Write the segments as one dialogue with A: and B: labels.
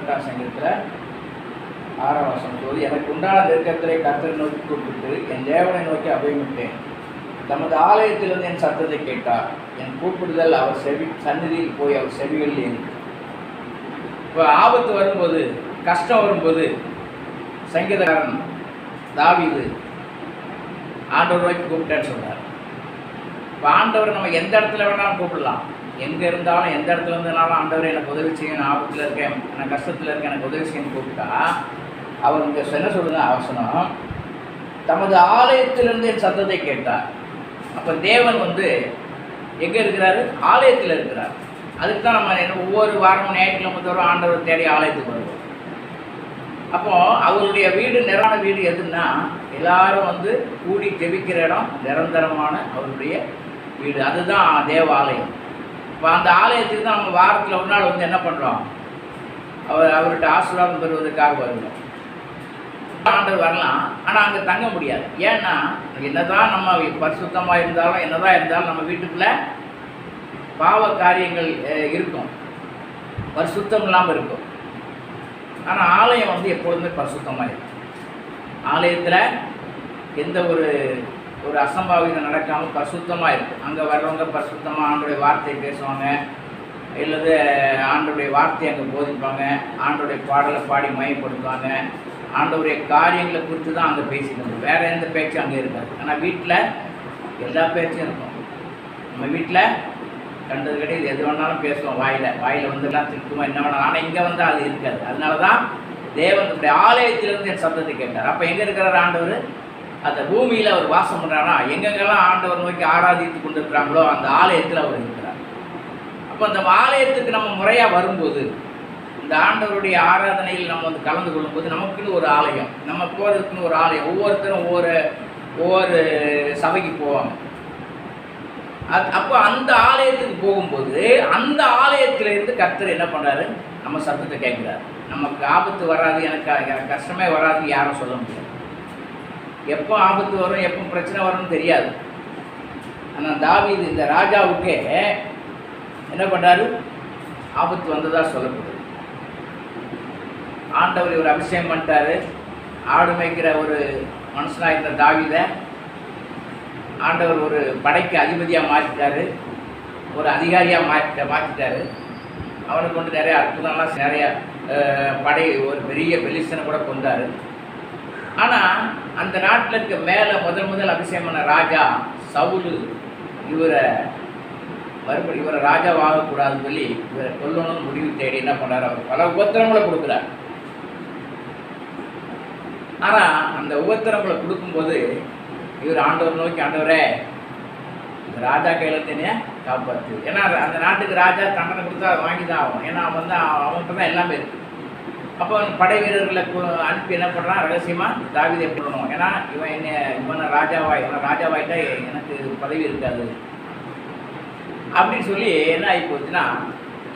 A: பதினெட்டாம் சங்கத்தில் ஆறாம் வருஷம் போது எனக்கு உண்டான நெருக்கத்திலே கர்த்தரை நோக்கி கூப்பிட்டு என் தேவனை நோக்கி அபயமிட்டேன். தமது ஆலயத்திலிருந்து என் சத்தத்தை கேட்டார். என் கூப்பிடுதல் அவர் செவி சந்நிதியில் போய் அவர் செவிகளில் இருக்கு இப்போ ஆபத்து வரும்போது கஷ்டம் வரும்போது சங்கீதக்காரன் தாவிது ஆண்டவர் நோக்கி கூப்பிட்டேன்னு சொன்னார். இப்போ ஆண்டவர் நம்ம எந்த இடத்துல வேணாலும் கூப்பிடலாம். எங்கே இருந்தாலும் எந்த இடத்துல இருந்தாலும் ஆண்டவர் எனக்கு உதவி செய்யணும் ஆபத்தில் இருக்கேன் நான் கஷ்டத்தில் இருக்கேன் எனக்கு உதவி செய்யணும் கூப்பிட்டா அவர் இங்கே என்ன சொல்லுங்க அவசரம். தமது ஆலயத்திலிருந்து என் சத்தத்தை கேட்டார். அப்போ தேவன் வந்து எங்கே இருக்கிறாரு? ஆலயத்தில் இருக்கிறார். அதுக்கு தான் நம்ம என்ன ஒவ்வொரு வாரமும் ஞாயிற்றுக்கிழமை தோறும் ஆண்டவர் தேடி ஆலயத்துக்கு வருவோம். அப்போது அவருடைய வீடு நிறான வீடு எதுன்னா எல்லாரும் வந்து கூடி ஜெபிக்கிற இடம் நிரந்தரமான அவருடைய வீடு. அதுதான் தேவாலயம். அந்த ஆலயத்துக்கு தான் நம்ம வாரத்தில் ஒரு நாள் வந்து என்ன பண்ணுறோம் அவர் அவர்கிட்ட ஆசீர்வாதம் பெறுவதற்காக வருவோம். ஆண்டவர் வரலாம். ஆனால் அங்கே தங்க முடியாது. ஏன்னா என்னதான் நம்ம பரிசுத்தமாக இருந்தாலும் என்னதான் இருந்தாலும் நம்ம வீட்டுக்குள்ளே பாவ காரியங்கள் இருக்கும். பரிசுத்தம் இல்லாமல் இருக்கும். ஆனால் ஆலயம் வந்து எப்பொழுதுமே பரிசுத்தமாக இருக்கும். ஆலயத்தில் எந்த ஒரு ஒரு அசம்பாவிதம் நடக்காமல் பரிசுத்தமாக இருக்கும் அங்கே வர்றவங்க பரிசுத்தமாக ஆண்டுடைய வார்த்தையை பேசுவாங்க. இல்லது ஆண்டுடைய வார்த்தையை அங்கே போதிப்பாங்க. ஆண்டுடைய பாடலை பாடி மயப்படுத்துவாங்க. ஆண்டவருடைய காரியங்களை குறித்து தான் அங்கே பேசிக்கணும் வேறு எந்த பேச்சும் அங்கே இருக்காது. ஆனால் வீட்டில் எல்லா பேச்சும் இருக்கும். நம்ம வீட்டில் கண்டது கிடையாது. எது வேணாலும் பேசுவோம் வாயில். வாயில் வந்து எல்லாம் திருக்குமா என்ன வேணாலும். ஆனால் இங்கே வந்து அது இருக்காது. அதனால தான் தேவனுடைய ஆலயத்திலிருந்து என் சத்தத்தை கேட்டார். அப்போ எங்கே இருக்கிறார் ஆண்டவர்? அந்த பூமியில் அவர் வாசம் பண்ணுறாரா எங்கெங்கெல்லாம் ஆண்டவர் நோக்கி ஆராதித்து கொண்டு இருக்கிறாங்களோ அந்த ஆலயத்தில் அவர் இருக்கிறார். அப்போ அந்த ஆலயத்துக்கு நம்ம முறையாக வரும்போது இந்த ஆண்டவருடைய ஆராதனையில் நம்ம வந்து கலந்து கொள்ளும்போது நமக்குன்னு ஒரு ஆலயம் நம்ம போகிறதுக்குன்னு ஒரு ஆலயம் ஒவ்வொருத்தரும் ஒவ்வொரு ஒவ்வொரு சபைக்கு போவாங்க. அது அப்போ அந்த ஆலயத்துக்கு போகும்போது அந்த ஆலயத்திலேருந்து கர்த்தர் என்ன பண்ணுறாரு நம்ம சத்தத்தை கேட்குறாரு. நமக்கு ஆபத்து வராது எனக்கு எனக்கு கஷ்டமே வராது யாரும் சொல்ல முடியாது. எப்போ ஆபத்து வரும் எப்போ பிரச்சனை வரும்னு தெரியாது. ஆனால் தாவீது இந்த ராஜாவுக்கே என்ன பண்ணாரு? ஆபத்து வந்ததாக சொல்லப்படுது. ஆண்டவர் இவர் அபிஷேகம் பண்ணிட்டாரு. ஆடு மேய்க்கிற ஒரு மனுஷனாக இருந்த தாவித ஆண்டவர் ஒரு படைக்கு அதிபதியாக மாற்றிட்டாரு ஒரு அதிகாரியாக மாற்ற மாற்றிட்டாரு அவனை கொண்டு நிறைய அற்புதம்லாம் நிறைய படை ஒரு பெரிய பெலிசனை கூட கொண்டாரு. ஆனால் அந்த நாட்டில் இருக்க மேலே முதல் முதல் அபிஷேகம் பண்ண ராஜா சவுலு. இவரை மறுபடி இவரை ராஜாவாகக்கூடாதுன்னு சொல்லி இவரை கொல்லணும்னு முடிவு தேடி என்ன பண்ணார்? அவர் பல உபத்திரங்களை கொடுக்குறார். ஆனால் அந்த உபத்திரங்களை கொடுக்கும்போது இவர் ஆண்டவர் நோக்கி ஆண்டவரே இந்த ராஜா கையில் தனியாக காப்பாற்று ஏன்னா அந்த நாட்டுக்கு ராஜா தண்டனை கொடுத்தா அதை வாங்கி தான் ஆகும் ஏன்னா அவன் வந்து அவன்கிட்ட தான் எல்லாமே இருக்கு. அப்போ படை வீரர்களை அனுப்பி என்ன பண்ணுறான் ரகசியமாக தாவிதை போடணும். ஏன்னா இவன் என்ன இவனை ராஜாவாய் இவன் ராஜாவாயிட்டா எனக்கு பதவி இருக்காது. அப்படின்னு சொல்லி என்ன ஆகி போச்சுன்னா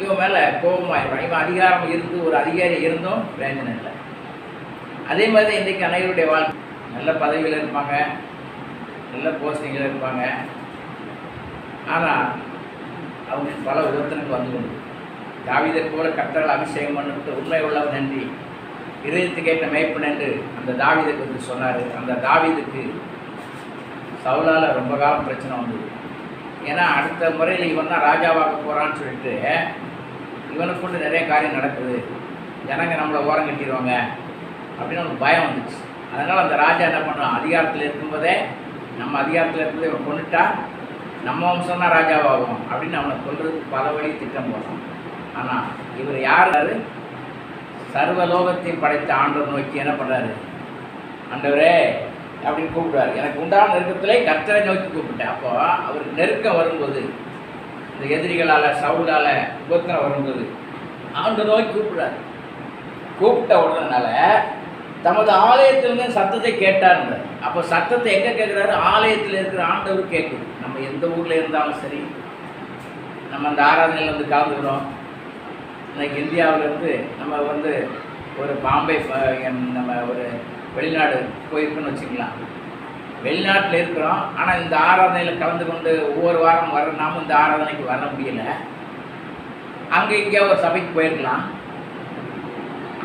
A: இவன் மேலே கோபமாயிருவான் இவன் அதிகாரம் இருந்து ஒரு அதிகாரி இருந்தும் பிரயோஜனம் இல்லை. அதே மாதிரி தான் இன்றைக்கு அனைவருடைய வாழ்க்கை. நல்ல பதவியில் இருப்பாங்க. நல்ல போஸ்டிங்கில் இருப்பாங்க. ஆனால் அவங்களுக்கு பல விபத்தினுக்கு வந்து கொண்டு தாவிதை போல கற்றல் அபிஷேகம் பண்ணிவிட்டு உண்மை உள்ளவன் நன்றி. இதயத்துக்கு ஏற்ற மேய்ப்பு என்று அந்த தாவிதை வந்து சொன்னார். அந்த தாவிதுக்கு சவுலால் ரொம்ப காலம் பிரச்சனை வந்தது. ஏன்னா அடுத்த முறையில் இவன் தான் ராஜாவாக போகிறான்னு சொல்லிட்டு இவனுக்கு கொண்டு நிறைய காரியம் நடக்குது. ஜனங்க நம்மளை ஓரம் கட்டிடுவாங்க அப்படின்னு அவனுக்கு பயம் வந்துச்சு. அதனால் அந்த ராஜா என்ன பண்ணுவான் அதிகாரத்தில் இருக்கும்போதே நம்ம அதிகாரத்தில் இருக்கும்போதே இவன் கொண்டுட்டா நம்ம வம்சம்னா ராஜாவாகும் அப்படின்னு அவனை கொல்றதுக்கு பல வழி திட்டம் போடுறான் ஆனால் இவர் யார் சர்வலோகத்தையும் படைத்த ஆண்டவர் நோக்கி என்ன பண்ணுறாரு ஆண்டவரே அப்படின்னு கூப்பிடுவார் எனக்கு உண்டான நெருக்கத்திலே கர்த்தரை நோக்கி கூப்பிட்டேன். அப்போ அவருக்கு நெருக்கம் வரும்போது இந்த எதிரிகளால் சவுலால் உபத்திரம் வரும்போது ஆண்டு நோக்கி கூப்பிடுறாரு. கூப்பிட்ட உடனேனால தமது ஆலயத்திலிருந்து சத்தத்தை கேட்டாருங்க அப்போ சத்தத்தை எங்கே கேட்குறாரு? ஆலயத்தில் இருக்கிற ஆண்டவர் கேட்குது. நம்ம எந்த ஊரில் இருந்தாலும் சரி நம்ம அந்த ஆராதனையில் வந்து கலந்துக்கிறோம். இன்னைக்கு இந்தியாவிலேருந்து நம்ம வந்து ஒரு பாம்பே நம்ம ஒரு வெளிநாடு போயிருக்குன்னு வச்சுக்கலாம். வெளிநாட்டில் இருக்கிறோம். ஆனால் இந்த ஆராதனையில் கலந்து கொண்டு ஒவ்வொரு வாரம் வர நாமும் இந்த ஆராதனைக்கு வர முடியல. அங்கே இங்கே ஒரு சபைக்கு போயிருக்கலாம்.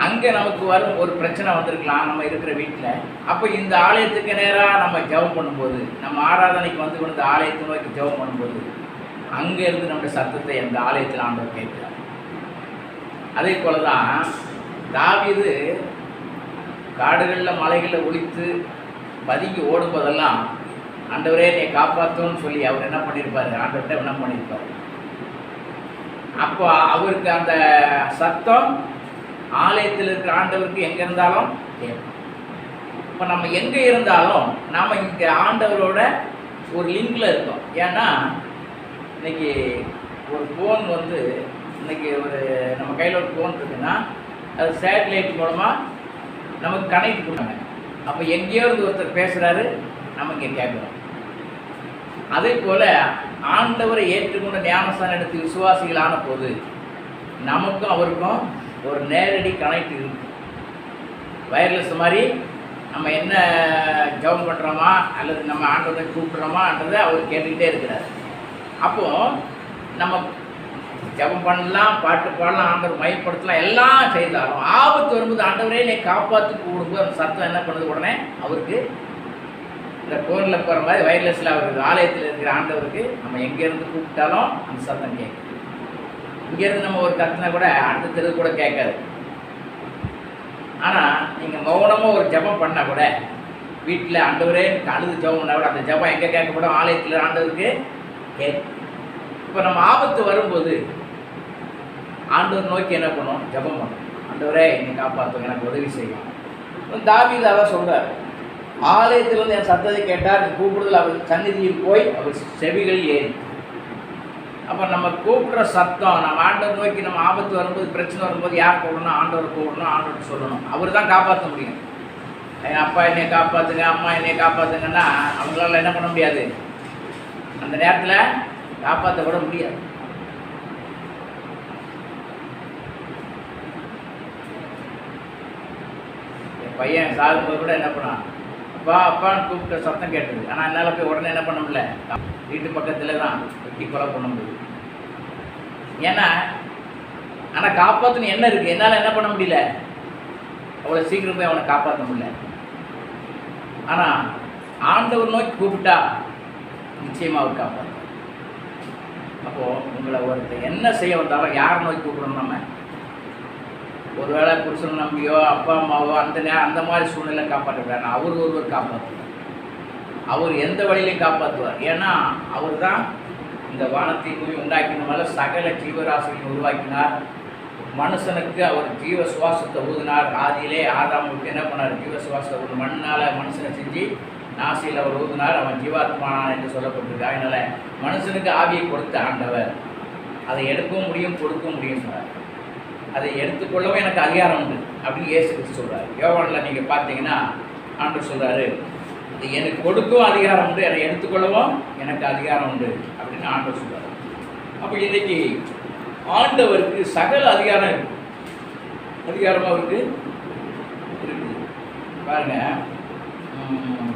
A: அங்கே நமக்கு வரும் ஒரு பிரச்சனை வந்திருக்கலாம் நம்ம இருக்கிற வீட்டில் அப்போ இந்த ஆலயத்துக்கு நேராக நம்ம ஜெபம் பண்ணும்போது நம்ம ஆராதனைக்கு வந்து கொண்டு இந்த ஆலயத்தை நோக்கி ஜெபம் பண்ணும்போது அங்கேருந்து நம்முடைய சத்தத்தை அந்த ஆலயத்தில் ஆண்டவர் கேட்கிறார். அதே போல தான் தாவிது காடுகளில் மலைகளில் ஒழித்து பதுங்கி ஓடும்போதெல்லாம் ஆண்டவரே என்னை காப்பாற்றும்னு சொல்லி அவர் என்ன பண்ணியிருப்பாரு? ஆண்டவர்கிட்ட என்ன பண்ணியிருப்பார்? அப்போ அவருக்கு அந்த சத்தம் ஆலயத்தில் இருக்கிற ஆண்டவருக்கு எங்கே இருந்தாலும் கேட்கும். இப்போ நம்ம எங்கே இருந்தாலும் நாம் இங்கே ஆண்டவரோட ஒரு லிங்கில் இருக்கோம். ஏன்னா இன்னைக்கு ஒரு ஃபோன் வந்து இன்றைக்கி ஒரு நம்ம கையில் ஒரு ஃபோன் இருக்குன்னா அது சேட்டலைட் மூலமாக நமக்கு கனெக்ட் கொடுத்தாங்க அப்போ எங்கேயோ இருந்து ஒருத்தர் பேசுகிறாரு நமக்கு கேட்குறோம். அதே போல் ஆண்டவரை ஏற்றுக்கொண்ட ஞானஸ்தானம் எடுத்து விசுவாசிகளான போது நமக்கும் அவருக்கும் ஒரு நேரடி கனெக்ட் இருக்கு. வயர்லெஸ் மாதிரி நம்ம என்ன ஜெபம் பண்ணுறோமா அல்லது நம்ம ஆண்டவரை கூப்பிட்றோமான்றதை அவர் கேட்டுக்கிட்டே இருக்கிறார். அப்போது நம்ம ஜெபம் பண்ணலாம் பாட்டு பாடலாம் ஆண்டவர் மயப்படுத்தலாம் எல்லாம் செய்தாலும் ஆபத்து வரும்போது ஆண்டவரே நீ காப்பாற்றி கூடும்போது அந்த சத்தம் என்ன பண்ணுது உடனே? அவருக்கு இந்த ஃபோனில் போகிற மாதிரி வயர்லெஸில் அவருக்கு ஆலயத்தில் இருக்கிற ஆண்டவருக்கு நம்ம எங்கேருந்து கூப்பிட்டாலும் அந்த சத்தம் கேட்கும். இங்கேருந்து நம்ம ஒரு கத்தினா கூட அடுத்த தெரு கூட கேட்காது. ஆனால் நீங்கள் மௌனமாக ஒரு ஜெபம் பண்ணால் கூட வீட்டில் ஆண்டவரே அழுது ஜபம் பண்ணால் கூட அந்த ஜெபம் எங்கே கேட்கப்படும்? ஆலயத்தில் ஆண்டவருக்கு கேட்கும். இப்போ நம்ம ஆபத்து வரும்போது ஆண்டவர் நோக்கி என்ன பண்ணுவோம் ஜெபம் பண்ணும். ஆண்டவரே என்னை காப்பாற்றும் எனக்கு உதவி செய்யும். தாவியில் அதான் சொல்கிறார் ஆலயத்தில் வந்து என் சத்தத்தை கேட்டார் நீ கூப்பிடுதல். அவர் சந்நிதியில் போய் அவர் செவிகளில் ஏறி. அப்போ நம்ம கூப்பிடுற சத்தம் நம்ம ஆண்டவர் நோக்கி நம்ம ஆபத்து வரும்போது பிரச்சனை வரும்போது யார் கூப்பிடணும்? ஆண்டவர் கூப்பிடணும் ஆண்டவர் சொல்லணும். அவர் தான் காப்பாற்ற முடியும். என் அப்பா என்னை காப்பாற்றுங்க அம்மா என்னை காப்பாற்றுங்கன்னா அவங்களால என்ன பண்ண முடியாது. அந்த நேரத்தில் காப்பாற்ற கூட முடியாது. பையன் சாகும்போது கூட என்ன பண்ணான் அப்பா அப்பான்னு கூப்பிட்ட சத்தம் கேட்டது. ஆனால் என்னால் போய் உடனே என்ன பண்ண முடியல? வீட்டு பக்கத்தில் தான் வெட்டி கொலை பண்ண முடியும் ஏன்னா ஆனால் காப்பாற்றணும் என்ன இருக்குது என்னால் என்ன பண்ண முடியல? அவ்வளோ சீக்கிரம் போய் அவனை காப்பாற்ற முடியல. ஆனால் ஆண்டவர் நோக்கி கூப்பிட்டா நிச்சயமாக அவர் காப்பாற்ற அப்போது உங்களை ஒருத்தர் என்ன செய்ய வந்தாலும் யார் நோக்கி கூப்பிடணும் நம்ம ஒருவேளை புருஷன் நம்பியோ அப்பா அம்மாவோ அந்த நே அந்த மாதிரி சூழ்நிலை காப்பாற்ற அவர் ஒருவர் காப்பாற்றுவார். அவர் எந்த வழியிலையும் காப்பாற்றுவார். ஏன்னா அவர் தான் இந்த வானத்தை போய் உண்டாக்கினால சகல ஜீவராசிகளை உருவாக்கினார். மனுஷனுக்கு அவர் ஜீவ சுவாசத்தை ஊதினார். ஆதியிலே ஆதாமுக்கு என்ன பண்ணார்? ஜீவ சுவாசத்தை ஒரு மண்ணால் மனுஷனை செஞ்சு நாசியில் அவர் ஊதினார். அவன் ஜீவாத்மானான் என்று சொல்லப்பட்டிருக்கு. அதனால் மனுஷனுக்கு ஆவியை கொடுத்த ஆண்டவர். அதை எடுக்கவும் முடியும் கொடுக்கவும் முடியும் சொன்னார் அதை எடுத்துக்கொள்ளவும் எனக்கு அதிகாரம் உண்டு அப்படின்னு இயேசு கிறிஸ்து சொல்கிறார் யோவானில் நீங்கள் பார்த்தீங்கன்னா ஆண்டு சொல்கிறாரு அது எனக்கு கொடுக்கவும் அதிகாரம் உண்டு என்னை எடுத்துக்கொள்ளவும் எனக்கு அதிகாரம் உண்டு அப்படின்னு ஆண்டு சொல்கிறார் அப்போ இன்றைக்கி ஆண்டவருக்கு சகல அதிகாரம் இருக்கு. அதிகாரம் அவருக்கு இருக்குது. பாருங்க. உம்,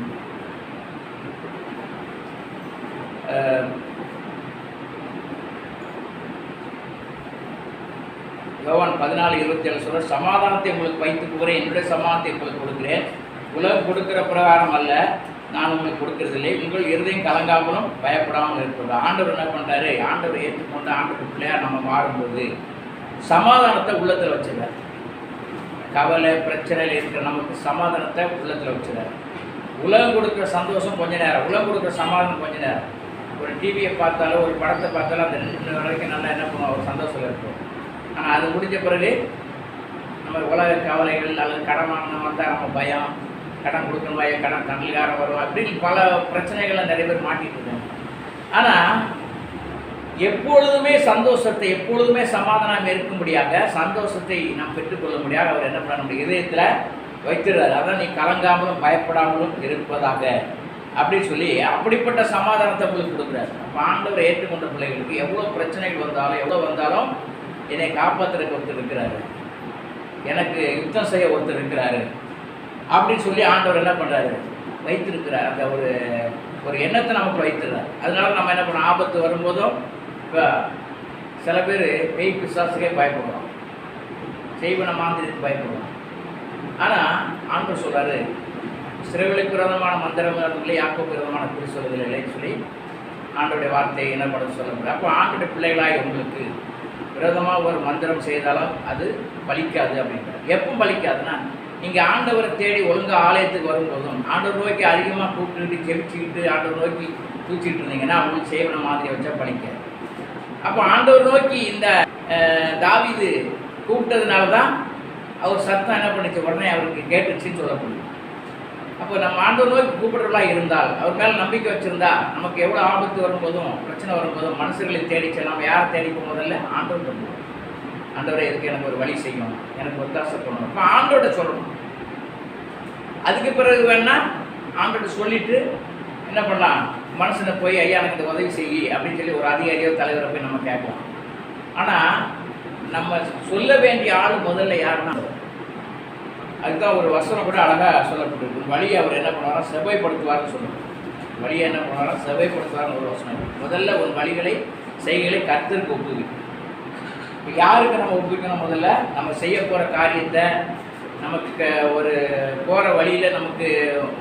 A: யோவான் பதினாலு இருபத்தி ஏழு சொல்ற சமாதானத்தை உங்களுக்கு வைத்து போகிறேன் என்னுடைய சமாதானத்தை உங்களுக்கு கொடுக்கிறேன். உலகம் கொடுக்கிற பிரகாரம் அல்ல. நான் உங்களுக்கு கொடுக்கறதில்லை. உங்கள் இருதயம் கலங்காமலும் பயப்படாமல் இருக்கிறது. ஆண்டவர் என்ன பண்ணுறாரு ஆண்டவர் ஏற்றுக்கொண்டு ஆண்டவர் பிள்ளையார் நம்ம மாறும்போது சமாதானத்தை உள்ளத்தில் வச்சுருக்கார். கவலை பிரச்சனையில் இருக்கிற நமக்கு சமாதானத்தை உள்ளத்தில் வச்சுருக்கார். உலகம் கொடுக்குற சந்தோஷம் கொஞ்ச நேரம். உலகம் கொடுக்குற சமாதானம் கொஞ்ச நேரம். ஒரு டிவியை பார்த்தாலோ ஒரு படத்தை பார்த்தாலும் அந்த ரெண்டு வரைக்கும் நல்லா என்ன பண்ணுவோம் ஒரு சந்தோஷம் இருக்கும் ஆனால் அது முடிஞ்ச பிறகு நம்ம உலக கவலைகள் அல்லது கடன் வாங்கணும் வந்தால் நம்ம பயம் கடன் கொடுக்கணும் பயம் கடன் தமிழ்காரன் வரும் அப்படின்னு பல பிரச்சனைகளை நிறைய பேர் மாட்டிட்டு இருக்காங்க. ஆனால் எப்பொழுதுமே சந்தோஷத்தை எப்பொழுதுமே சமாதானம் இருக்கும்படியாக சந்தோஷத்தை நாம் பெற்றுக்கொள்ள முடியாது. அவர் என்ன பண்ண முடியும்? இதயத்தில் வைத்திருந்தார் அதான் நீ கலங்காமலும் பயப்படாமலும் இருப்பதாக அப்படின்னு சொல்லி அப்படிப்பட்ட சமாதானத்தை உங்களுக்கு கொடுக்குறாரு. அப்போ ஆண்டவரை ஏற்றுக்கொண்ட பிள்ளைகளுக்கு எவ்வளோ பிரச்சனைகள் வந்தாலும் எவ்வளோ வந்தாலும் என்னை காப்பாற்றுறதுக்கு ஒருத்தர் இருக்கிறாரு. எனக்கு யுத்தம் செய்ய ஒருத்தர் இருக்கிறாரு. அப்படின்னு சொல்லி ஆண்டவர் என்ன பண்ணுறாரு வைத்திருக்கிறார். அந்த ஒரு ஒரு எண்ணத்தை நமக்கு வைத்திருந்தார் அதனால நம்ம என்ன பண்ணோம் ஆபத்து வரும்போதும் இப்போ சில பேர் பேய் பிசாசுக்கே பயப்படுறோம் செய்வன மாந்திரத்துக்கு பயப்படுவோம் ஆனால் ஆண்டவர் சொல்கிறாரு சிறுவிலுக்கு விரோதமான மந்திரம் இல்லை யாக்கோக்கு விரோதமான குறி சொல்வதில்லைன்னு சொல்லி ஆண்டோடைய வார்த்தையை என்ன பண்ண சொல்ல அப்போ ஆண்டோட பிள்ளைகளாக உங்களுக்கு விரோதமாக ஒரு மந்திரம் செய்தாலும் அது பலிக்காது அப்படின்றார். எப்போ பலிக்காதுன்னா நீங்கள் ஆண்டவரை தேடி ஒழுங்காக ஆலயத்துக்கு வரும்போதும் ஆண்டவர் நோக்கி அதிகமாக கூப்பிட்டுக்கிட்டு கெமிச்சிக்கிட்டு ஆண்டவர் நோக்கி தூச்சிக்கிட்டு இருந்தீங்கன்னா அவங்களுக்கு சேவன மாதிரி வச்சா பலிக்காது. அப்போ ஆண்டவர் நோக்கி இந்த தாவிது கூப்பிட்டதுனால தான் அவர் சத்தம் என்ன பண்ணிச்சு? உடனே அவருக்கு கேட்டுச்சுன்னு சொல்லப்படுது அப்போ நம்ம ஆண்டவர் நோய் கூப்பிடுறவர்களாக இருந்தால் அவர் மேலே நம்பிக்கை வச்சிருந்தா நமக்கு எவ்வளோ ஆபத்து வரும்போதும் பிரச்சனை வரும்போதும் மனுஷர்களை தேடிச்சு நம்ம யாரை தேடி போகும்போதில்ல ஆண்டவர் பண்ணுவோம் ஆண்டவரை எதுக்கு எனக்கு ஒரு வழி செய்யும். எனக்கு ஒத்தாசை பண்ணணும். அப்போ ஆண்டோட சொல்லணும். அதுக்கு பிறகு வேணா ஆண்டோட சொல்லிட்டு என்ன பண்ணலாம்? மனுஷனை போய் ஐயா எனக்கு இந்த உதவி செய் அப்படின்னு சொல்லி ஒரு அதிகாரியோ தலைவரை போய் நம்ம கேட்கலாம் ஆனால் நம்ம சொல்ல வேண்டிய ஆள் முதல்ல யாருன்னா அதுதான் ஒரு வசனம் கூட அழகாக சொல்லப்பட்டிருக்கு. ஒரு வழியை அவர் என்ன பண்ணுவாரா? செவ்வாய்ப்படுத்துவார்னு சொல்லுவார். வழியை என்ன பண்ணுவாரா? செவ்வாய்ப்படுத்துவார்னு ஒரு வசனம் முதல்ல ஒரு வழிகளை செய்களை கத்திற்கு ஒப்புவி இப்போ யாருக்கு நம்ம ஒப்புவிக்கணும் முதல்ல? நம்ம செய்ய போகிற காரியத்தை நமக்கு ஒரு போகிற வழியில் நமக்கு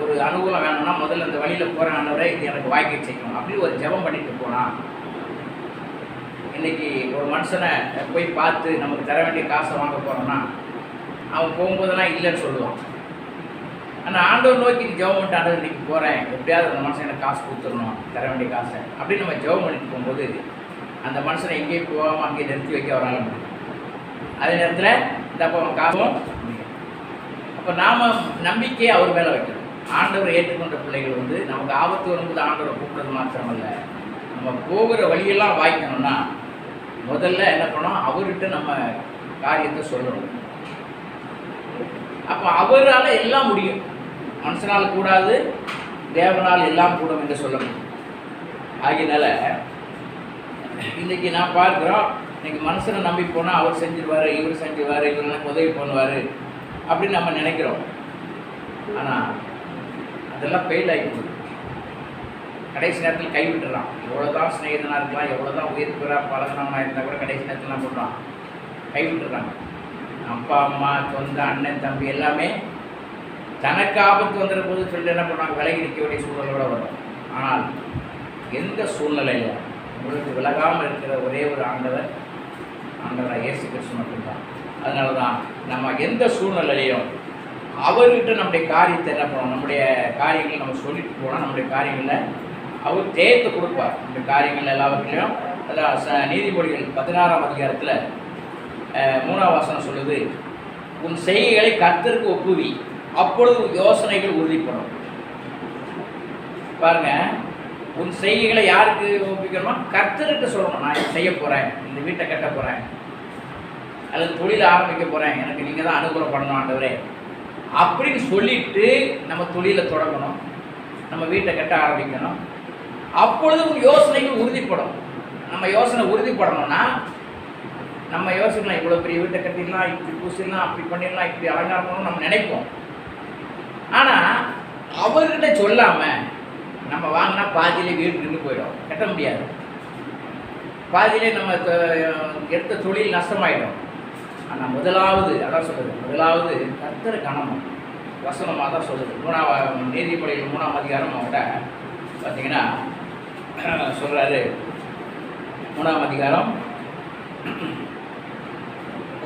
A: ஒரு அனுகூலம் வேணும்னா முதல்ல அந்த வழியில் போகிற ஆண்டவரை இது எனக்கு வாய்க்கை செய்யணும். அப்படி ஒரு ஜெபம் பண்ணிட்டு போனால் இன்னைக்கு ஒரு மனுஷனை போய் பார்த்து நமக்கு தர வேண்டிய காசை வாங்க போகிறோம்னா அவன் போகும்போதெல்லாம் இல்லைன்னு சொல்லுவான். ஆனால் ஆண்டவர் நோக்கி நீ ஜெபம் பண்ணிட்டு ஆண்டவர் போகிறேன் எப்படியாவது அந்த மனுஷன் எனக்கு காசு கொடுத்துடணும். தர வேண்டிய காசை. அப்படின்னு நம்ம ஜெபம் பண்ணிட்டு போகும்போது அந்த மனுஷனை எங்கேயும் போகாமல் அங்கேயே நிறுத்தி வைக்க வராங்க அதே நேரத்தில் இந்த அப்போ அவன் காசும் அப்போ நாம் நம்பிக்கையை அவர் மேலே வைக்கணும். ஆண்டவரை ஏற்றுக்கொண்ட பிள்ளைகள் வந்து நமக்கு ஆபத்து வரும்போது ஆண்டவரை கூப்பிடுறது மாத்திரமல்ல. நம்ம போகிற வழியெல்லாம் வாய்க்கணும்னா முதல்ல என்ன பண்ணோம் அவர்கிட்ட நம்ம காரியத்தை சொல்லணும். அப்போ அவரால் எல்லாம் முடியும். மனுஷனால் கூடாது தேவனால் எல்லாம் கூடும் என்று சொல்ல முடியும். ஆகியனால இன்றைக்கி நான் பார்க்குறோம் இன்றைக்கி மனுஷனை நம்பி போனால் அவர் செஞ்சிருவார் இவர் செஞ்சிருவார் இவர் எனக்கு உதவி பண்ணுவார் அப்படின்னு நம்ம நினைக்கிறோம். ஆனால் அதெல்லாம் ஃபெயில் ஆகி கடைசி நேரத்தில் கைவிட்டுறான். எவ்வளோதான் ஸ்நேகிதனாக இருக்கலாம் எவ்வளோதான் உயிர் பெற பழகினவனாக இருந்தால் கூட கடைசி நேரத்தில் என்ன பண்ணுறான்? கைவிட்டுறாங்க அப்பா அம்மா சொந்த அண்ணன் தம்பி எல்லாமே தனக்கு ஆபத்து வந்துடும் போது சொல்லிட்டு என்ன பண்ணுவாங்க? விலகி நிற்க வேண்டிய சூழலோட வரும் ஆனால் எந்த சூழ்நிலையில் உங்களுக்கு விலகாமல் இருக்கிற ஒரே ஒரு ஆண்டவர் ஆண்டவர் இயேசு கிறிஸ்து மட்டும்தான். அதனால தான் நம்ம எந்த சூழ்நிலையிலையும் அவர்கிட்ட நம்முடைய காரியத்தை என்ன பண்ணணும் நம்முடைய காரியங்களை நம்ம சொல்லிட்டு போனால் நம்முடைய காரியங்களை அவர் தேர்த்து கொடுப்பார். இந்த காரியங்கள் எல்லாவற்றிலையும் அதான் ச- நீதிமொழிகள் பதினாறாம் அதிகாரத்தில் மூணாம் வசனம் சொல்லுது உன் செய்கைகளை கர்த்தருக்கு ஒப்புவி அப்பொழுது யோசனைகள் உறுதிப்படும். பாருங்க உன் செய்கைகளை யாருக்கு ஒப்பிக்கணுமா கர்த்தருக்கு சொல்லணும் நான் செய்ய போகிறேன் இந்த வீட்டை கட்ட போகிறேன் அல்லது தொழில் ஆரம்பிக்க போகிறேன் எனக்கு நீங்கள் தான் அனுகூலம் பண்ணணும் ஆண்டவரே. அப்படின்னு சொல்லிட்டு நம்ம தொழிலை தொடங்கணும் நம்ம வீட்டை கட்ட ஆரம்பிக்கணும். அப்பொழுது உன் யோசனைகள் உறுதிப்படும். நம்ம யோசனை உறுதிப்படணும்னா நம்ம யோசிக்கலாம் இவ்வளோ பெரிய வீட்டை கட்டிடலாம் இப்படி பூசிடலாம் அப்படி பண்ணிடலாம் இப்படி அலங்காரம் பண்ணணும் நம்ம நினைப்போம். ஆனால் அவர்கிட்ட சொல்லாமல் நம்ம வாங்கினா பாதியிலே வீடு நின்று போயிடும். கட்ட முடியாது. பாதியிலே நம்ம எடுத்த தொழில் நஷ்டமாயிடும். ஆனால் முதலாவது அதான் சொல்லுது முதலாவது கர்த்தரை கணமும் வசனமாக தான் சொல்லுது மூணாவது நீதிப்படையில் மூணாம் அதிகாரம் அவங்கள்ட்ட பார்த்தீங்கன்னா சொல்கிறாரு மூணாம் அதிகாரம்.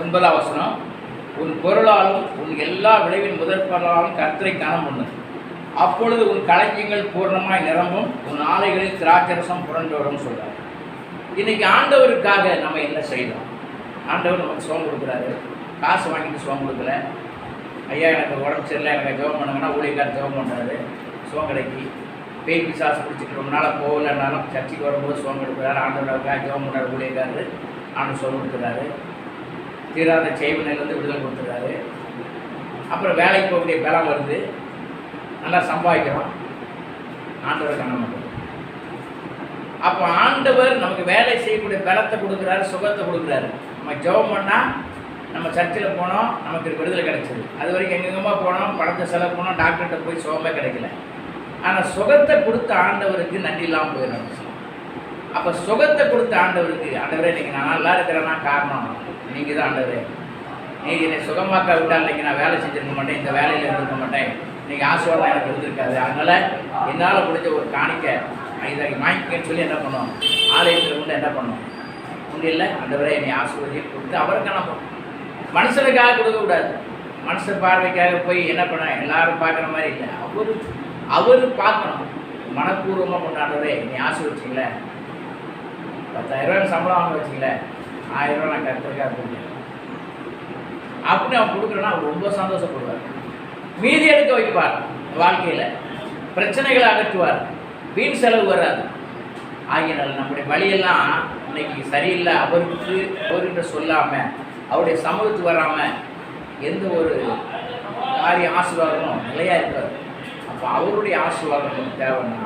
A: ஒன்பதாம் வசனம் உன் பொருளாலும் உன் எல்லா விளைவின் முதற் பொருளாலும் கர்த்தரை காண முடியும் அப்பொழுது உன் களஞ்சியங்கள் பூர்ணமாய் நிரம்பும் உன் ஆலைகளில் திராட்சரசம் புரண்டோடும் சொல்கிறார் இன்னைக்கு ஆண்டவருக்காக நம்ம என்ன செய்யணும் ஆண்டவர் நமக்கு சோம் கொடுக்குறாரு. காசு வாங்கிட்டு சோம் கொடுக்கல. ஐயா எனக்கு உடம்பு சரியில்லை எனக்கு ஜெபம் பண்ணுங்கன்னா ஊழியக்கார் ஜெபம் பண்ணுறாரு சோம் கிடைக்கி பேய் பிசாசு பிடிச்சிட்டு ரொம்ப நாளாக போகலன்னாலும் சர்ச்சைக்கு வரும்போது சோம் கொடுக்குறாரு. ஆண்டவருக்காக ஜெபம் பண்ணுறாரு ஊழியக்காரரு. ஆண்டு சோம் கொடுக்குறாரு. தீராத செய்வனிலேருந்து விடுதலை கொடுத்துருக்காரு. அப்புறம் வேலைக்கு போகக்கூடிய பலம் வருது. நல்லா சம்பாதிக்கிறோம். ஆண்டவர் கண்ண மாட்டோம் அப்போ ஆண்டவர் நமக்கு வேலை செய்யக்கூடிய பலத்தை கொடுக்குறாரு சுகத்தை கொடுக்குறாரு. நம்ம ஜெபம் பண்ணால் நம்ம சர்ச்சில் போனோம் நமக்கு விடுதலை கிடைச்சிது. அது வரைக்கும் எங்கெங்கமா போனோம் பணத்தை செலவு போனோம் டாக்டர்கிட்ட போய் சுகமே கிடைக்கல. ஆனால் சுகத்தை கொடுத்த ஆண்டவருக்கு நன்றி இல்லாமல் போயிடும் அப்போ சுகத்தை கொடுத்த ஆண்டவருக்கு ஆண்டவரே நீங்கள் நான் நல்லா இருக்கிறேன்னா காரணம் நீங்கள் தான் ஆண்டவரே. நீங்கள் என்னை சுகமாக்க விட்டால் இன்றைக்கி நான் வேலை செஞ்சுருக்க மாட்டேன் இந்த வேலையில் இருந்திருக்க மாட்டேன். இன்றைக்கி ஆசீர்வாதம் எனக்கு இருந்திருக்காது. அதனால என்னால் முடிஞ்ச ஒரு காணிக்க இதை வாங்கிக்கன்னு சொல்லி என்ன பண்ணும் ஆலயத்தில் கொண்டு என்ன பண்ணும் ஒன்றும் இல்லை ஆண்டவரே என்னை ஆசீர்வதியை கொடுத்து அவருக்கு நம்ம மனுஷனுக்காக கொடுக்கக்கூடாது மனுஷன் பார்வைக்காக போய் என்ன பண்ண எல்லாரும் பார்க்குற மாதிரி இல்லை. அவர் அவர் பார்க்கணும். மனப்பூர்வமாக கொண்டாடுறதே நீ ஆசீர்வச்சிங்கள பத்தாயிரம் ரூபாய் சம்பளம் வாங்க வச்சுங்களேன் ஆயிரம் ரூபா நான் கற்றுக்காக கொடுத்தேன் அப்படின்னு அவன் கொடுக்குறேன்னா அவர் ரொம்ப சந்தோஷப்படுவார். மீதி எடுக்க வைப்பார் வாழ்க்கையில். பிரச்சனைகளை அகற்றுவார். வீண் செலவு வராது. ஆகியனால் நம்முடைய வழியெல்லாம் இன்னைக்கு சரியில்லை அவருக்கு அவர்கிட்ட சொல்லாமல் அவருடைய சமூகத்துக்கு வராமல் எந்த ஒரு காரிய ஆசீர்வாதமும் நிலையாக இருக்காது. அப்போ அவருடைய ஆசீர்வாதம் தேவைன்னா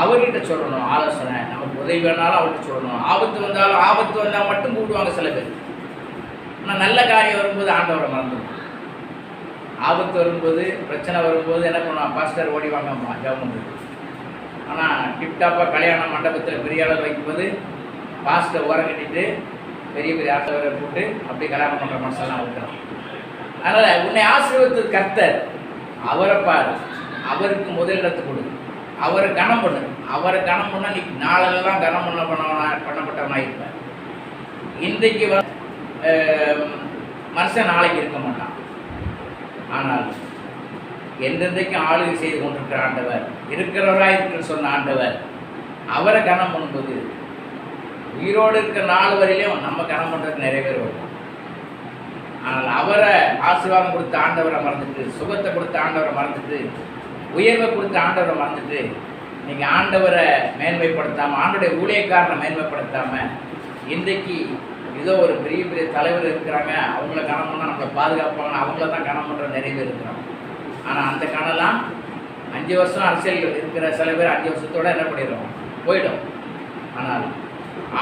A: அவர்கிட்ட சொல்லணும் ஆலோசனை. நமக்கு உதவி வேணாலும் அவர்கிட்ட சொல்லணும். ஆபத்து வந்தாலும் ஆபத்து வந்தால் மட்டும் கூப்பிடுவாங்க சில பேர். ஆனால் நல்ல காரியம் வரும்போது ஆண்டவரை மறந்துடும். ஆபத்து வரும்போது பிரச்சனை வரும்போது என்ன பண்ணுவான் பாஸ்டர் ஓடி வாங்கம்மா ஜெபம் ஆனால் டிப்டாப்பாக கல்யாண மண்டபத்தில் பெரிய அளவு வைக்கும்போது பாஸ்டர் ஓரம் கட்டிட்டு பெரிய பெரிய ஆட்டவரை போட்டு அப்படியே கல்யாணம் பண்ணுற மனசெல்லாம் விட்டுறோம் அதனால் உன்னை ஆசீர்வத்து கர்த்தர். அவரை பாரு. அவருக்கு முதலிடத்தை கொடு. அவரை கனம் பண்ணு. அவரை கனம் பண்ணால் நீ நாளெல்லாம் கனம் பண்ண பண்ணவனா பண்ணப்பட்டவனாக இருப்பேன் இன்றைக்கு வந்து மனுஷன் நாளைக்கு இருக்க மாட்டான். ஆனால் எந்தெந்தைக்கும் ஆளுகை செய்து கொண்டிருக்கிற ஆண்டவர் இருக்கிறவராக இருக்கிற சொன்ன ஆண்டவர் அவரை கனம் பண்ணும்போது உயிரோடு இருக்கிற நாள் வரையிலையும் நம்ம கனம் பண்ணுறதுக்கு நிறைய பேர் வரும் ஆனால் அவரை ஆசீர்வாதம் கொடுத்த ஆண்டவரை மறந்துட்டு சுகத்தை கொடுத்த ஆண்டவரை மறந்துட்டு உயர்வை கொடுத்த ஆண்டவரை மறந்துட்டு நீங்கள் ஆண்டவரை மேன்மைப்படுத்தாமல் ஆண்டோடைய ஊழியக்காரனை மேன்மைப்படுத்தாமல் இன்றைக்கு ஏதோ ஒரு பெரிய பெரிய தலைவர் இருக்கிறாங்க அவங்கள கணம் பண்ணால் நம்மளை பாதுகாப்பாங்க அவங்கள தான் கணம் பண்ணுற நிறைய பேர் இருக்கிறாங்க. ஆனால் அந்த கணலாம் அஞ்சு வருஷம் அரசியல் இருக்கிற சில பேர் அஞ்சு வருஷத்தோடு என்ன பண்ணிடுறோம் போயிடும். ஆனால்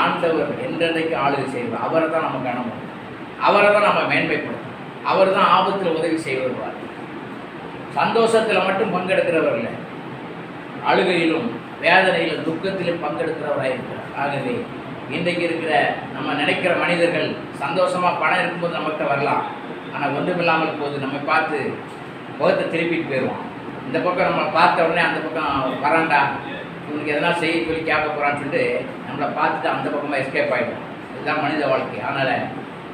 A: ஆண்டவர் என்றைக்கு ஆளுகை செய்வார். அவரை தான் நம்ம கணம் அவரை தான் நம்ம மேன்மைப்படுத்தணும் அவர் தான் ஆபத்தில் உதவி செய்வார் சந்தோஷத்தில் மட்டும் பங்கெடுக்கிறவர் இல்லை. அழுகையிலும் வேதனையிலும் துக்கத்திலும் பங்கெடுக்கிறவராக இருக்கிறார் ஆகவே இன்றைக்கு இருக்கிற நம்ம நினைக்கிற மனிதர்கள் சந்தோஷமாக பணம் இருக்கும்போது நம்மகிட்ட வரலாம். ஆனால் ஒன்றுமில்லாமல் போது நம்ம பார்த்து முகத்தை திருப்பிட்டு போயிடுவோம் இந்த பக்கம் நம்ம பார்த்த உடனே அந்த பக்கம் வராண்டா இவனுக்கு எதனா செய்ய சொல்லி கேட்க போகிறான்னு சொல்லிட்டு நம்மளை பார்த்துட்டு அந்த பக்கமாக எஸ்கேப் ஆகிடும் இதுதான் மனித வாழ்க்கை. அதனால்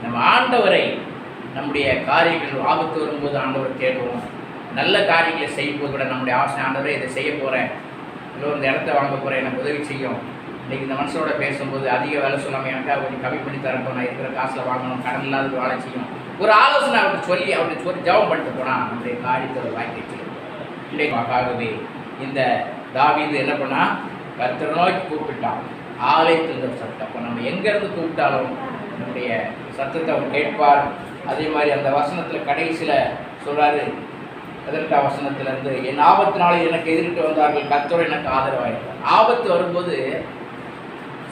A: நம்ம ஆண்டவரை நம்முடைய காரியங்கள் ஆபத்து வரும்போது ஆண்டவர் தேடுவோம் நல்ல காரியங்களை செய்யும்போது கூட நம்முடைய ஆசை ஆண்டவரே இதை செய்ய போகிறேன் இல்லை இந்த இடத்த வாங்க போகிறேன் எனக்கு உதவி செய்யும். இன்றைக்கி இந்த மனுஷனோட பேசும்போது அதிக வேலை சொல்லாமல் எனக்காக கொஞ்சம் கம்மி பண்ணி தரட்டும் நான் இருக்கிற காசில் வாங்கணும் கடன் இல்லாத வேலை செய்யும் ஒரு ஆலோசனை அவருக்கு சொல்லி அவருக்கு சொல்லி ஜெபம் பண்ணிட்டு போனால் நம்முடைய காரியத்தை வாங்கி இன்றைக்காகவே இந்த தாவீது என்ன பண்ணால் கர்த்தரை நோக்கி கூப்பிட்டான். ஆலயத்தில் சத்தம் அப்போ நம்ம எங்கேருந்து கூப்பிட்டாலும் நம்முடைய சத்தத்தை அவர் கேட்பார். அதே மாதிரி அந்த வசனத்தில் கடைசியில் சொல்கிறாரு அதற்கு வசனத்திலிருந்து என் ஆபத்து நாளில் எனக்கு எதிர்த்து வந்தார்கள் கத்தோடு எனக்கு ஆதரவாயிருக்கும் ஆபத்து வரும்போது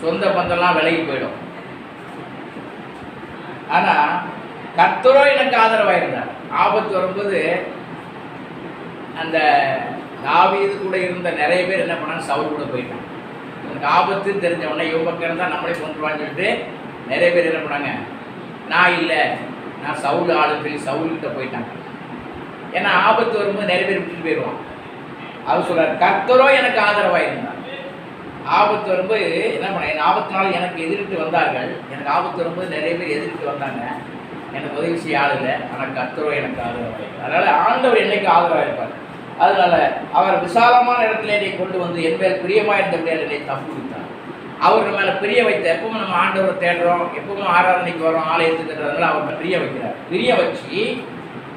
A: சொந்த பந்தம்லாம் விலகி போயிடும். ஆனால் கர்த்தரோ எனக்கு ஆதரவாயிருந்தார் ஆபத்து வரும்போது அந்த தாவீது கூட இருந்த நிறைய பேர் என்ன பண்ணாங்க? சவுல் கூட போயிட்டாங்க. எனக்கு ஆபத்துன்னு தெரிஞ்ச உடனே யுவக்கன் தான் நம்மளே கொண்டுருவான்னு சொல்லிட்டு நிறைய பேர் என்ன பண்ணாங்க? நான் இல்லை. நான் சவுல் ஆளுன்னு சொல்லி சவுல்கிட்ட போயிட்டாங்க. ஏன்னா ஆபத்து வரும்போது நிறைய பேர் விட்டுட்டு போயிடுவான். அவர் சொல்றார் கர்த்தரோ எனக்கு ஆதரவாக இருந்தார். ஆபத்து வரும்போது என்ன பண்ண என் ஆபத்து எனக்கு எதிர்த்து வந்தார்கள். எனக்கு ஆபத்து வரும்போது நிறைய பேர் எதிர்த்து வந்தாங்க. எனக்கு உதவி செய்ய ஆள் இல்லை. ஆனால் கர்த்தரோ எனக்கு ஆதரவாக அதனால் ஆண்டவர் என்னைக்கு ஆதரவாக இருப்பார்? அதனால அவர் விசாலமான இடத்துல என்னை கொண்டு வந்து என் பேர் பிரியமாக இருந்தபடியால் என்னை தப்பு கொடுத்தார் அவர் மேலே பிரிய வைத்த எப்பவும் நம்ம ஆண்டவரை தேடுறோம் எப்பவும் ஆராதனைக்கு வரோம் ஆலயத்துக்கு தேடுறதுனால அவர் பிரிய வைக்கிறார். பிரிய வச்சு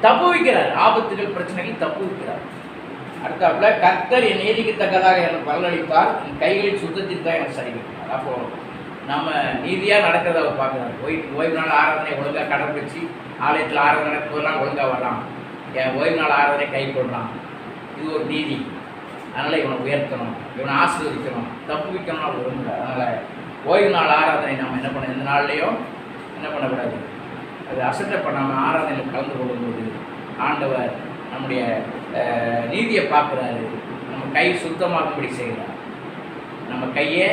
A: தப்பு வைக்கிறார் ஆபத்துகள் பிரச்சனைகள் தப்பு வைக்கிறார் அடுத்தாப்புல கர்த்தர் என் நீதிக்கு தக்கதாக எனக்கு பலனளித்தார் என் கைகளில் சுத்தத்தில் தான் எனக்கு சரி வைக்கிறார் அப்போ நம்ம நீதியாக நடக்கிறத அவர் பார்க்குறாரு. ஓய்வு ஓய்வு நாள் ஆராதனை ஒழுங்காக கடைப்பிடிச்சு ஆலயத்தில் ஆராதனை நடக்கும்போதெல்லாம் ஒழுங்காக வர்றான். என் ஓய்வு நாள் ஆராதனை கை கொள்றான் இது ஒரு நீதி. அதனால் இவனை உயர்த்தணும். இவனை ஆசீர்வதிக்கணும். தப்பு வைக்கணும் அவர் விரும்பல அதனால் ஓய்வு நாள் ஆராதனை நம்ம என்ன பண்ண எந்த நாள்லேயும் என்ன பண்ணக்கூடாது? அது அசட்டை பண்ணாமல் ஆராதனையில் கலந்து கொள்ளும்போது ஆண்டவர் நம்முடைய நீதியை பார்க்குறாரு. நம்ம கை சுத்தமாகும்படி செய்கிறார். நம்ம கையை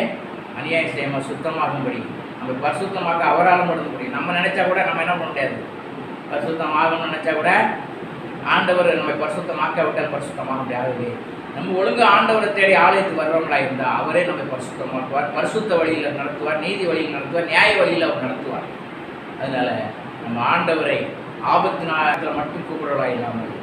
A: அநியாயம் செய்யாமல் சுத்தமாகும்படி நம்ம பரிசுத்தமாக அவரால் மட்டும் முடியும் நம்ம நினச்சா கூட நம்ம என்ன பண்ண முடியாது. பரிசுத்தம் ஆகணும்னு நினச்சா கூட ஆண்டவர் நம்மை பரிசுத்தமாக்க விட்டால் பரிசுத்தமாக முடியாது நம்ம ஒழுங்கு ஆண்டவரை தேடி ஆலயத்துக்கு வர்றவங்களா இருந்தால் அவரே நம்மை பரிசுத்தமாக்குவார். பரிசுத்த வழியில் நடத்துவார் நீதி வழியில் நடத்துவார் நியாய வழியில் அவர் நடத்துவார். அதனால நம்ம ஆண்டவரை ஆபத்து நேரத்தில் மட்டும் கூப்பிடலாம் இல்லாமல்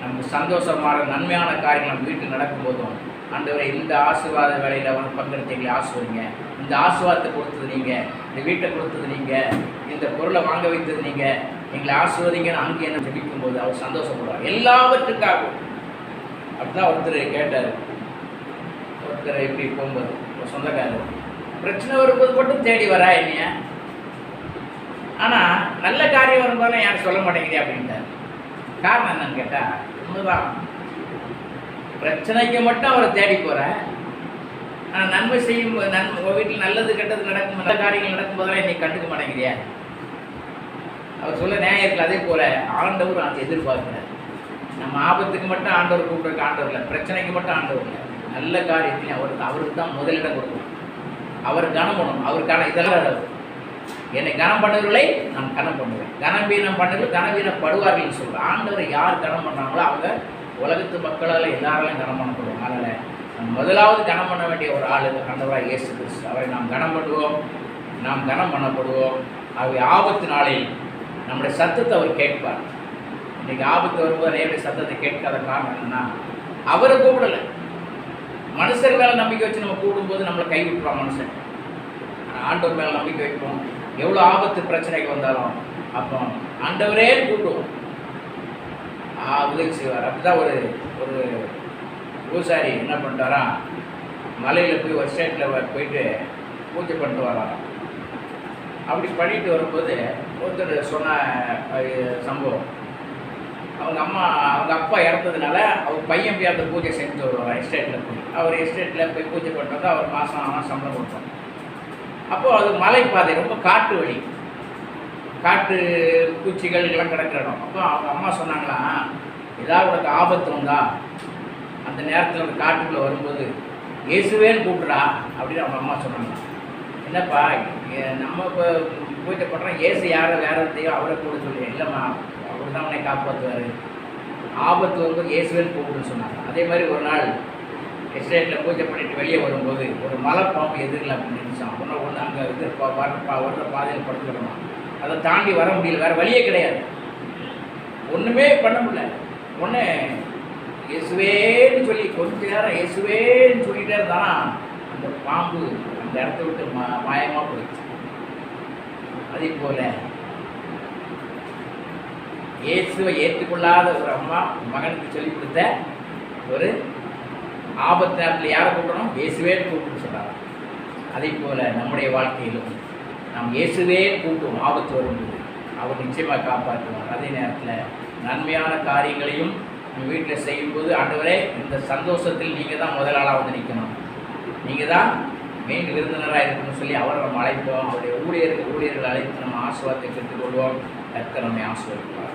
A: நமக்கு சந்தோஷமான நன்மையான காரியங்கள் நம்ம வீட்டில் நடக்கும்போதும் ஆண்டவரை இந்த ஆசீர்வாத வேலையில் அவன் பங்கெடுத்து எங்களை ஆசுவீங்க இந்த ஆசீர்வாதத்தை கொடுத்தது நீங்கள் இந்த வீட்டை கொடுத்தது நீங்கள் இந்த பொருளை வாங்க வைத்தது நீங்கள் எங்களை ஆசீர்வதிங்கன்னு அங்கே என்ன ஜபிக்கும் போது அவர் சந்தோஷப்படுவார். எல்லாவற்றுக்காகவும். அப்படிதான் ஒருத்தர் கேட்டார். ஒருத்தர் இப்படி போகும்போது சொந்தக்காரர் பிரச்சனை வரும்போது மட்டும் தேடி வரா என்னைய. ஆனால் நல்ல காரியம் வரும்போதெல்லாம் யாரும் சொல்ல மாட்டேங்குது அப்படின்ட்டார். காரணம் என்னன்னு கேட்டால் உண்மைதான். பிரச்சனைக்கு மட்டும் அவரை தேடி போகிறேன் ஆனால் நன்மை செய்யும் நன் உங்கள் வீட்டில் நல்லது கெட்டது நடக்கும் நல்ல காரியங்கள் நடக்கும்போதெல்லாம் என்னை கண்டுக்க மாட்டேங்கிறியா? அவர் சொல்ல நியாயம் இருக்கு அதே போல் ஆண்டவர் அந்த எதிர்பார்க்கிறார். நம்ம ஆபத்துக்கு மட்டும் ஆண்டவர் கூப்பிட்றதுக்கு ஆண்டவர் இல்லை. பிரச்சனைக்கு மட்டும் ஆண்டவர் இல்லை. நல்ல காரியத்தையும் அவருக்கு அவருக்கு தான் முதலிடம் கொடுக்கணும். அவர் கனம் பண்ணணும் அவருக்கான இதெல்லாம் என்னை கனம் பண்ணுவர்களை நான் கனம் பண்ணுவேன். கனவீனம் பண்ணுறது கனவீனப்படுவார்கள் சொல்கிறேன் ஆண்டவரை யார் கனம் பண்ணாங்களோ அவங்க உலகத்து மக்களால் எல்லாராலையும் கனம் பண்ணப்படுவாங்க. அதனால் முதலாவது கனம் பண்ண வேண்டிய ஒரு ஆள் இந்த கண்டவராக இயேசு கிறிஸ்து. அவரை நாம் கனம் பண்ணுவோம் நாம் கனம் பண்ணப்படுவோம். அவை ஆபத்து நாளில் நம்முடைய சத்தத்தை அவர் கேட்பார். இன்றைக்கி ஆபத்து வரும்போது நேரடி சத்தத்தை கேட்காத காரணம் என்னன்னா அவரை கூப்பிடலை. மனுஷர் மேலே நம்பிக்கை வச்சு நம்ம கூப்பிடும்போது நம்மளை கை விட்டுருவான் மனுஷன் ஆண்டவர் மேலே நம்பிக்கை வைப்போம். எவ்வளோ ஆபத்து பிரச்சனைக்கு வந்தாலும் அப்போ ஆண்டவரே கூப்பிடுவோம். உதவி செய்வார். அப்படிதான் ஒரு ஒரு பூசாரி என்ன பண்ணிட்டாரா மலையில் போய் ஒரு ஸ்டேட்டில் போயிட்டு பூஜை பண்ணிட்டு வராராம். அப்படி பண்ணிட்டு வரும்போது ஒருத்தர் சொன்ன சம்பவம். அவங்க அம்மா அவங்க அப்பா இறந்ததுனால அவர் பையன் போய் அந்த பூஜை செஞ்சு வருவார் எஸ்டேட்டில் போய். அவர் எஸ்டேட்டில் போய் பூஜை பண்ணுறது அவர் மாதம் ஆனால் சம்பளம் கொடுத்தோம் அப்போது அது மலைப்பாதை ரொம்ப காட்டு வழி. காட்டு பூச்சிகள் எல்லாம் கிடக்கிற இடம். அப்போ அவங்க அம்மா சொன்னாங்களா ஏதாவது உனக்கு ஆபத்து வந்தா அந்த நேரத்தில் ஒரு காட்டுக்குள்ளே வரும்போது இயேசுவேன்னு கூப்பிட்றா அப்படின்னு அவங்க அம்மா சொன்னாங்க. என்னப்பா நம்ம இப்போ பூஜை பண்ணுறோம் இயேசு யாரை வேற ஒருத்தையோ அவரை கூட சொல்லி. இல்லைம்மா அவர் தான் உன்னை காப்பாற்றுவார் ஆபத்து வரும்போது இயேசுவேன்னு கூப்பிடுன்னு சொன்னாங்க. அதே மாதிரி ஒரு நாள் எஸ்டேட்டில் பூஜை பண்ணிட்டு வெளியே வரும்போது ஒரு மலைப்பாம்பு எதிரில் அப்படின்னு நினைச்சான் ஒன்று அங்கே இது பா- வர பாதையில் படுத்துக்கணுமா அதை தாண்டி வர முடியல. வேறு வழியே கிடையாது. ஒன்றுமே பண்ண முடியல. ஒன்று இயேசுவேன்னு சொல்லி கொஞ்ச நேரம் இயேசுவேன்னு சொல்லிட்டே இருந்தானா அந்த பாம்பு அந்த இடத்த விட்டு மா மாயமாக போயிடுச்சு. அதே போல இயேசுவை ஏற்றுக்கொள்ளாத ஒரு அம்மா மகனுக்கு சொல்லிக் கொடுத்த ஒரு ஆபத்து நேரத்தில் யாரை கூப்பிடணும்? இயேசுவேன்னு கூப்பிட்டு சொல்கிறாங்க அதே போல் நம்முடைய வாழ்க்கையிலும் நாம் இயேசுவே கூட்டும் ஆபத்து வரும்போது அவர் நிச்சயமாக காப்பாற்றுவார். அதே நேரத்தில் நன்மையான காரியங்களையும் நம்ம வீட்டில் செய்யும்போது ஆண்டவரே இந்த சந்தோஷத்தில் நீங்கள் தான் முதலாளாக வந்து நிற்கணும் நீங்கள் தான் மெயின் விருந்தினராக இருக்கணும்னு சொல்லி அவரை நம்ம அழைப்போம். அவருடைய ஊழியர்கள் ஊழியர்கள் அழைத்து நம்ம ஆசீர்வாதத்தை பெற்றுக்கொள்வோம். கற்க நம்மை ஆசீர்வதிப்பார்.